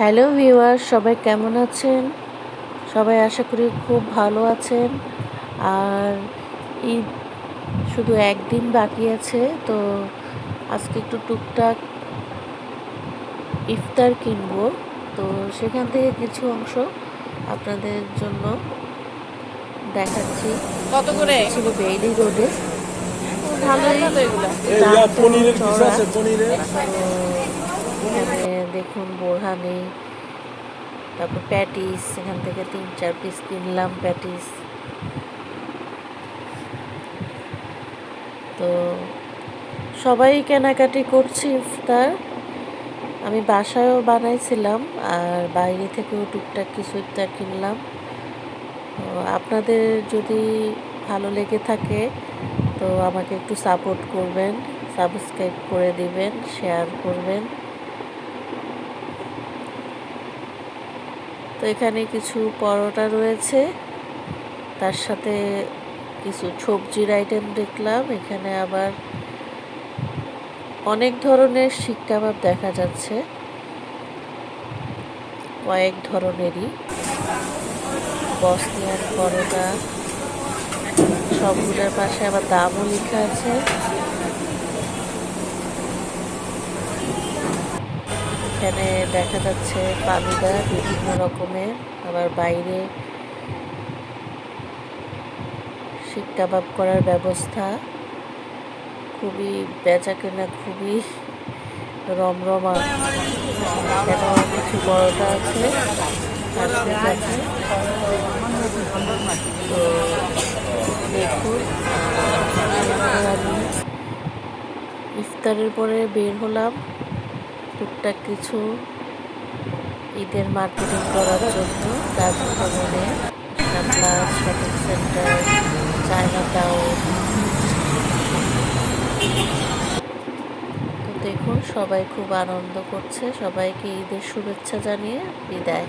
Hello viewer সবাই কেমন আছেন? সবাই আশা করি খুব ভালো আছেন। আর ঈদ শুধু একদিন বাকি আছে তো আজকে একটু টুকটাক ইফতার কিনবো। তো সেখান থেকে কিছু অংশ আপনাদের জন্য দেখাচ্ছি। কত করে? ছিল বেইলি রোডে। ভালোই পনিরের আছে পনিরের। তো এখানে দেখুন বোরহানি তারপর প্যাটিস, এখান থেকে তিন, চার পিস কিনলাম প্যাটিস। তো সবাই কেনাকাটি করছি ইফতার। আমি বাসায়ও বানাইছিলাম আর বাইরে থেকেও টুকটাক কিছু ইফতার কিনলাম। আপনাদের যদি ভালো লেগে থাকে, তো আমাকে একটু সাপোর্ট করবেন সাবস্ক্রাইব করে দিবেন শেয়ার করবেন। তো এখানে কিছু পরোটা রয়েছে। তার সাথে কিছু সবজির আইটেম দেখলাম। এখানে আবার অনেক ধরনের শিক কাবাব দেখা যাচ্ছে। কয়েক ধরনেরই। বসনিয়ান পরোটা। সবগুলোর পাশে আবার দামও লেখা আছে। এখানে দেখা যাচ্ছে পালুদা বিভিন্ন রকমের। আবার বাইরে শিক কাবাব করার ব্যবস্থা। খুবই বেচা কেনা খুবই রমরমা। কিছু বড়টা আছে দেখুন আমি ইফতারের পরে বের হলাম। টুকটাক কিছু ঈদের মার্কেটিং করার জন্য রাজভবনে plus shopping centre China town তো দেখুন, সবাই খুব আনন্দ করছে। সবাইকে ঈদের শুভেচ্ছা জানিয়ে বিদায়।